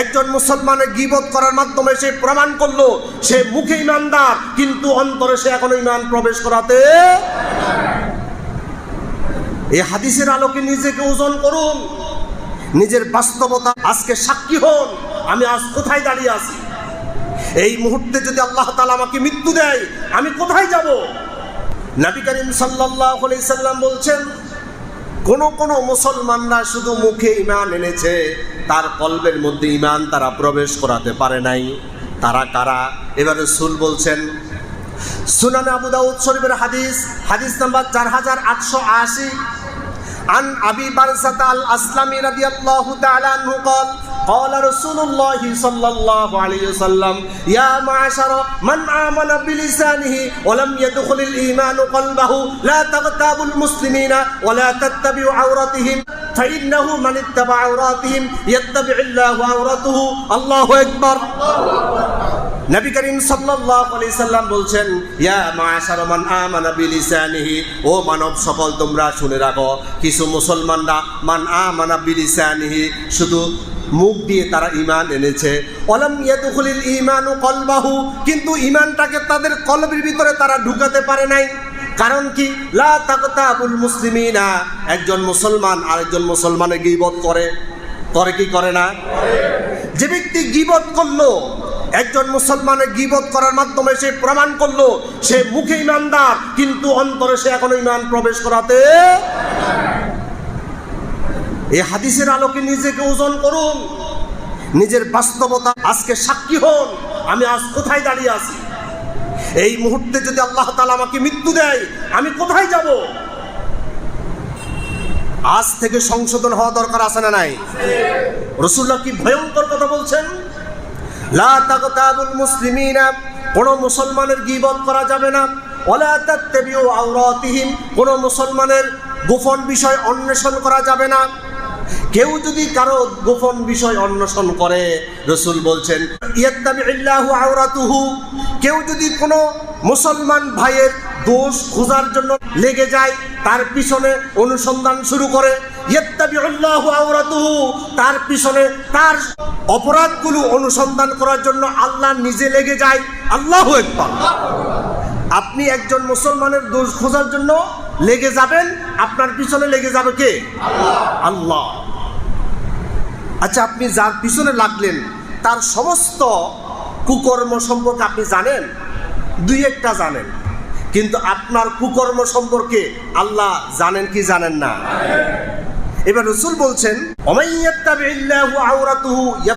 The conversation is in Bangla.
একজন মুসলমানের গিবত করার মাধ্যমে সে প্রমাণ করল, সে মুখে ইমানদার, কিন্তু অন্তরে সে এখনও ইমান প্রবেশ করাতে এই হাদিসের আলোকে নিজেকে ওজন করুন। নিজের বাস্তবতা আজকে সাক্ষী হন, আমি আজ কোথায় দাঁড়িয়ে আছি? এই মুহূর্তে যদি আল্লাহ তালা আমাকে মৃত্যু দেয়, আমি কোথায় যাব? নবী করিম আলাইহি সাল্লাম বলছেন, কোন কোন মুসলমানরা শুধু মুখে ইমান এনেছে তার কলবের মধ্যে ইমান তারা প্রবেশ করাতে পারে নাই তারা কারা এবারে সুল বলছেন সুনান আবু দাউদ শরীফের হাদিস হাদিস নাম্বার চার হাজার আটশো আশি عن أبي برزة الأسلمي رضي الله تعالى عنه قال قال رسول الله صلى الله عليه وسلم يا معشر من آمن بلسانه ولم يدخل الإيمان قلبه لا تغتابوا المسلمين ولا تتبعوا عورتهم فإنه من اتبع عوراتهم يتبع الله عورته الله أكبر নবী করিম সাল্লাল্লাহু আলাইহি সাল্লাম বলছেন ইয়া মাশার মান আমানা বিলিসানিহি ও মানব সকল তোমরা শুনে রাখো কিছু মুসলমানরা মান আমানা বিলিসানিহি শুধু মুখ দিয়ে তারা ইমান এনেছে অলাম ইয়াদখুলিল ঈমানু কলবাহু কিন্তু ইমানটাকে তাদের কলবের ভিতরে তারা ঢুকাতে পারে নাই কারণ কি? লা তাকতাবুল মুসলিমিনা। একজন মুসলমান আরেকজন মুসলমানের গীবত করে। করে কি করে না? যে ব্যক্তি গিবত করল, একজন মুসলমানের গিবত করার মাধ্যমে সে প্রমাণ করল, সে মুখে ইমানদার, কিন্তু অন্তরে সে এখনও ইমান প্রবেশ করাতে এই হাদিসের আলোকে নিজেকে ওজন করুন। নিজের বাস্তবতা আজকে সাক্ষী হন। আমি আজ কোথায় দাঁড়িয়ে আছি? এই মুহূর্তে যদি আল্লাহ তালা আমাকে মৃত্যু দেয়, আমি কোথায় যাব? আজ থেকে সংশোধন হওয়া দরকার আছে না নাই? রসুল্লাহ কি ভয়ঙ্কর কথা বলছেন? লা মুসলিমিনা, কোন মুসলমানের গীবত করা যাবে না। ওলা তাত্তাবিউ কোন মুসলমানের গোপন বিষয় অন্বেষণ করা যাবে না। কেউ যদি কারও গোপন বিষয় অন্বেষণ করে, রসুল বলছেন কেউ যদি কোনো মুসলমান ভাইয়ের দোষ খোঁজার জন্য লেগে যায়, তার পিছনে অনুসন্ধান শুরু করে তার পিছনে তার অপরাধগুলো অনুসন্ধান করার জন্য আল্লাহ নিজে লেগে যায়। আল্লাহু আপনি একজন মুসলমানের দোষ খোঁজার জন্য লেগে যাবেন, আপনার পিছনে লেগে যাবে কে? আল্লাহ। আচ্ছা আপনি যার পিছনে লাগলেন, তার সমস্ত কুকর্ম সম্পর্কে আপনি জানেন? দুই একটা জানেন। কিন্তু আপনার কুকর্ম সম্পর্কে আল্লাহ জানেন কি জানেন না? এবার রসুল বলছেন